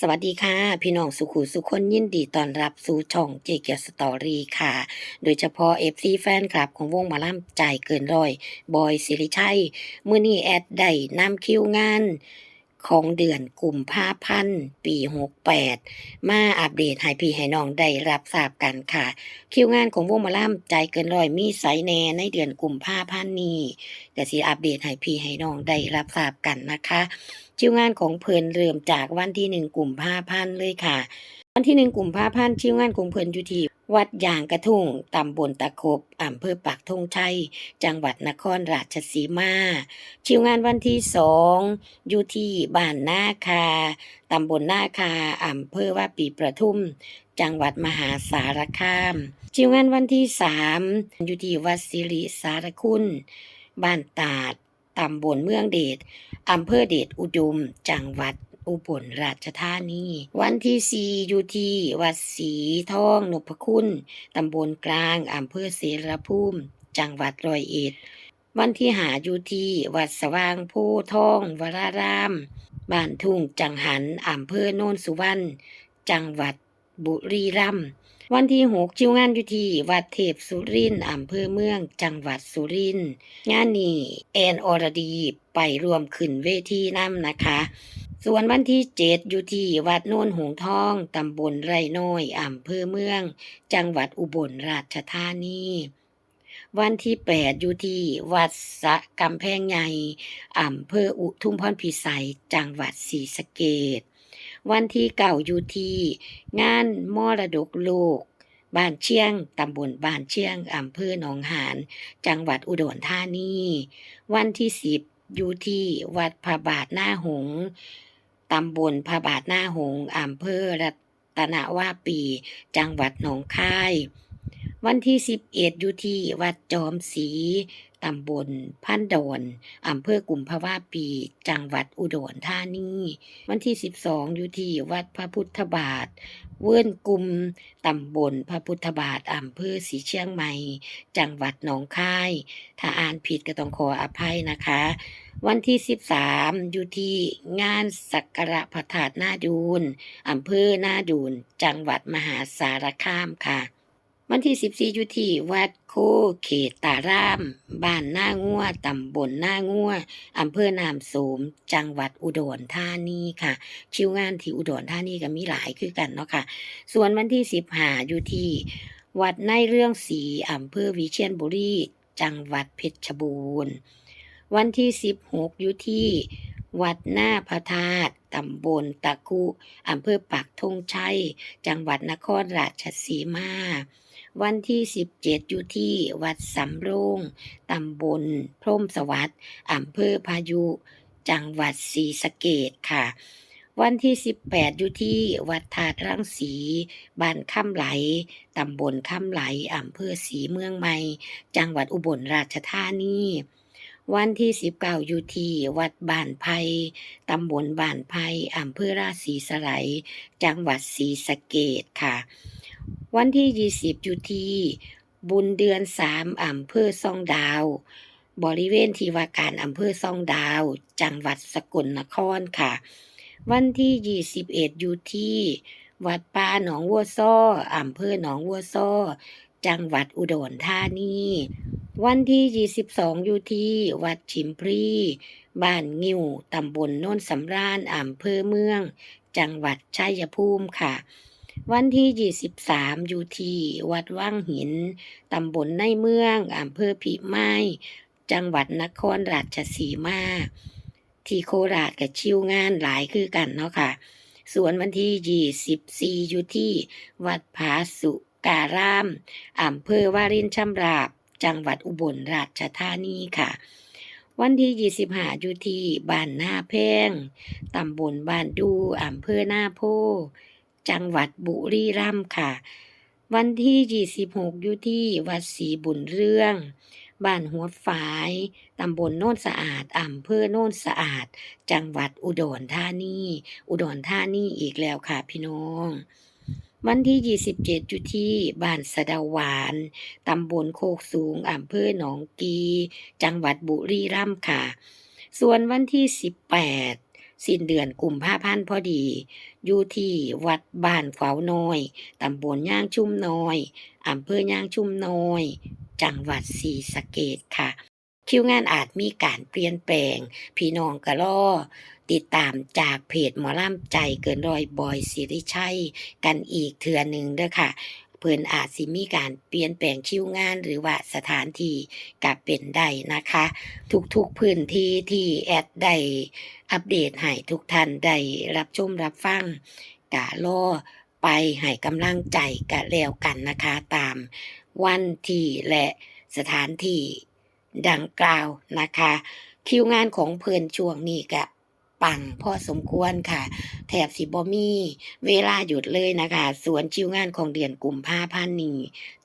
สวัสดีค่ะ พี่น้องสุขุสุขคนยินดีต้อนรับสู่ช่องเจเกียสตอรี่ค่ะ โดยเฉพาะ FC แฟนคลับของวงมาล่ำใจเกินร้อย บอยสิริชัยมือนี้แอดได้นำคิวงานของเดือนกุมภาพันธ์ปี 68 มาอัปเดตให้พี่ให้น้องได้รับทราบกันค่ะ คิวงานของวงมาล่ำใจเกินร้อยมีไสแน่ในเดือนกุมภาพันธ์นี้แต่สิอัปเดตให้พี่ให้น้องได้รับทราบกันนะคะ คิวงานของเพลินเริ่มจากวันที่หนึ่งกลุ่มภาพันเลยค่ะ วันที่หนึ่งกลุ่มภาพันธ์คิวงานของเพลินอยู่ที่วัดยางกระทุ่งตำบลตะคบอำเภอปากธงชัย จังหวัดนครราชสีมาคิวงานวันที่สองอยู่ที่บ้านนาคาตำบลนาคาอำเภอว่าปีประทุม จังหวัดมหาสารคามคิวงานวันที่สามอยู่ที่วัดสิริสารคุณ บ้านตาด ตำบลเมืองเดชอำเภอเดชอุดม จังหวัดอุบลราชธานี วันที่สี่อยู่ที่วัดศรีทองนพคุณตำบลกลางอำเภอเสรภูมิ จังหวัดร้อยเอ็ด วันที่หาอยู่ที่วัดสว่างโพธิ์ทองวรารามบ้านทุ่งจังหันอำเภอโนนสุวรรณจังหวัดบุรีรัมย์ วันที่หกคิวงานอยู่ที่วัดเทพสุรินทร์อำเภอเมืองจังหวัดสุรินทร์งานนี้แอนอรดีไปรวมขึ้นเวทีน้ำนะคะ ส่วนวันที่เจ็ดอยู่ที่วัดโน่นหงทองตำบลไรน้อยอำเภอเมือง จังหวัดอุบลราชธานีวันที่แปดอยู่ที่วัดสะกำแพงใหญ่อำเภออุทุมพรพิสัย จังหวัดศรีสะเกด วันที่เก่าอยู่ที่งานมรดกโลก บ้านเชียง ตำบลบ้านเชียง อำเภอหนองหาน จังหวัดอุดรธานี วันที่สิบอยู่ที่วัดพระบาทหน้าหง ตำบลพระบาทหน้าหง อำเภอรัตนาวาปี จังหวัดหนองคาย วันที่สิบเอ็ดอยู่ที่วัดจอมศรีตำบลพันดอนอำเภอกุมภาวาปี จังหวัดอุดรธานี วันที่สิบสองอยู่ที่วัดพระพุทธบาท เวิ้นกุมตำบลพระพุทธบาทอำเภอศรีเชียงใหม่ จังหวัดหนองคาย ถ้าอ่านผิดก็ต้องขออภัยนะคะ วันที่ 13 อยู่ที่งานสักการะพระธาตุนาดูนอำเภอนาดูนจังหวัดมหาสารคามค่ะ วันที่ 14 อยู่ที่วัดโคเขตตาราม บ้านหน้างัวตำบลหน้างัวอำเภอนามโสม จังหวัดอุดรธานีค่ะ คิวงานที่อุดรธานีก็มีหลายคือกันเนาะค่ะ ส่วนวันที่ 15 อยู่ที่วัดในเรื่องสีอำเภอวิเชียรบุรีจังหวัดเพชรบูรณ์วันที่ 16 อยู่ที่วัดหน้าพระธาตุตำบลตะคุอำเภอปากธงชัย จังหวัดนครราชสีมา วันที่ 17 อยู่ที่วัดสำโรงตำบลพรมสวัสดิ์อำเภอพายุ จังหวัดศรีสะเกดค่ะวันที่ 18 อยู่ที่วัดธาตุรังสีบ้านค่ำไหล ตำบลค่ำไหล อำเภอศรีเมืองใหม่ จังหวัดอุบลราชธานี วันที่ 19 อยู่ที่วัดบ้านไผ่ตำบลบ้านไผ่อำเภอราชสีสไลยจังหวัดศรีสะเกดค่ะ วันที่ 20อยู่ที่บุญเดือน 3อำเภอซ่องดาว บริเวณที่ว่าการอำเภอซ่องดาว จังหวัดสกลนครค่ะ วันที่ 21อยู่ที่วัดป่าหนองวัวซ้ออำเภอหนองวัวซ้อจังหวัดอุดรธานีวันที่ 22 อยู่ที่ วัดฉิมพรีบ้านงิ้วตำบลโน่นสำราญอำเภอเมือง จังหวัดชัยภูมิค่ะ วันที่ 23 อยู่ที่วัดว่างหิน ตำบลในเมือง อำเภอพิมาย จังหวัดนครราชสีมา ที่โคราชกับชิวงานหลายคือกันเนาะค่ะ ส่วนวันที่ 24 อยู่ที่วัดผาสุการาม อำเภอวารินชำราบ จังหวัดอุบลราชธานีค่ะวันที่ 25 อยู่ที่บ้านนาแพง ตำบลบ้านดู อำเภอหน้าโพ จังหวัดบุรีรัมย์ค่ะ วันที่ 26 อยู่ที่วัดศรีบุญเรื่อง บ้านหัวฝาย ตำบลโน่นสะอาดอำเภอโน่นสะอาด จังหวัดอุดรธานี อุดรธานีอีกแล้วค่ะพี่น้องวันที่ 27 อยู่ที่บ้านสะดาหวาน ตำบลโคกสูง อำเภอหนองกี จังหวัดบุรีรัมย์ค่ะ ส่วนวันที่ 18 สิ้นเดือนกลุ่มภาพันพอดี อยู่ที่วัดบ้านขวาวน้อย ตำบลย่างชุ่มน้อย อำเภอย่างชุ่มน้อย จังหวัดศรีสะเกษค่ะ คิวงานอาจมีการเปลี่ยนแปลง พี่น้องก็รอติดตามจากเพจหมอล่ำใจเกินรอยบอยสิริชัยกันอีกเทื่อหนึ่งเด้อค่ะ เพิ่นอาจสิมีการเปลี่ยนแปลงคิวงานหรือว่าสถานที่กับเป็นได้นะคะ ทุกๆพื้นที่ที่แอดได้อัปเดตให้ทุกท่านได้รับชมรับฟังกะรอไปให้กำลังใจกะแล้วกันนะคะ ตามวันที่และสถานที่ดังกล่าวนะคะ คิวงานของเพิ่นช่วงนี้กะ ปังพอสมควรค่ะ แถบสิบอมีเวลาหยุดเลยนะคะ สวนชิวงานของเดือนกุมภาพันธ์นี้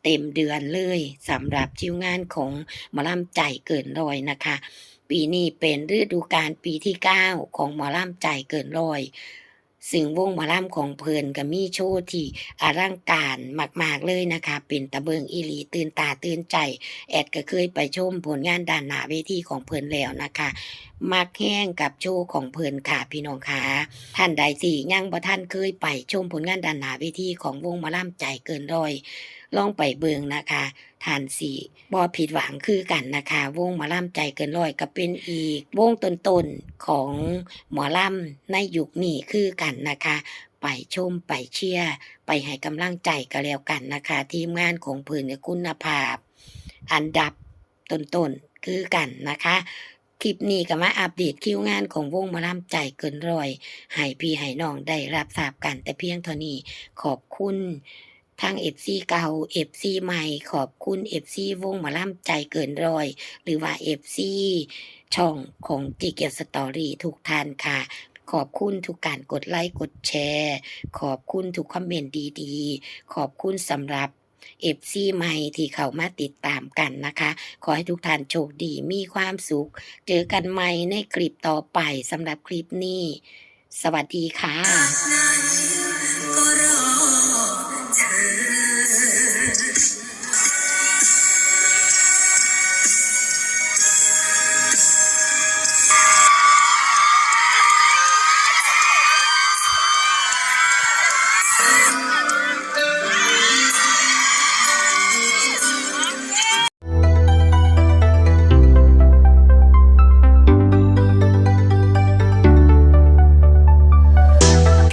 เต็มเดือนเลยสำหรับชิวงานของหมอลำใจเกินรอยนะคะ ปีนี้เป็นฤดูกาลปีที่ 9 ของหมอลำใจเกินรอย ซึ่งวงหมอลำของเพลินก็มีโชว์ที่อลังการมาก ๆ เลยนะคะ เป็นตะเบิงอีหลีตื่นตาตื่นใจ แอดก็เคยไปชมผลงานด้านหน้าเวทีของเพลินแล้วนะคะมักแห้งกับโชว์ของเพลินค่ะพี่น้องค่ะท่านใดสี่ยังบ่ท่านเคยไปชมผลงานด้านหน้าเวทีของวงหมอลำใจเกินร้อยลองไปเบิงนะคะทานสีบอผิดหวังคือกันนะคะ วงหมอลำใจเกินร้อยก็เป็นอีก วงต้นๆของหมอลำในยุคนี้คือกันนะคะ ไปชมไปเชียร์ไปให้กำลังใจก็แล้วกันนะคะ ทีมงานของเพื่อนเนี่ยคุณภาพ อันดับต้นๆคือกันนะคะคลิปนี้ก็มาอัปเดตคิวงานของวงมอลำใจเกินร้อยให้พี่ให้น้องได้รับทราบกันแต่เพียงเท่านี้ขอบคุณ ทาง FC เก่า FC ใหม่ขอบคุณ FC วงหมาล่ำใจเกินรอย หรือว่า FC ช่องของจีเกียสตอรี่ทุกท่านค่ะ ขอบคุณทุกการกดไลค์กดแชร์ ขอบคุณทุกคอมเมนต์ดีๆ ขอบคุณสำหรับ FC ใหม่ที่เข้ามาติดตามกันนะคะ ขอให้ทุกท่านโชคดีมีความสุข เจอกันใหม่ในคลิปต่อไปสำหรับคลิปนี้ สวัสดีค่ะ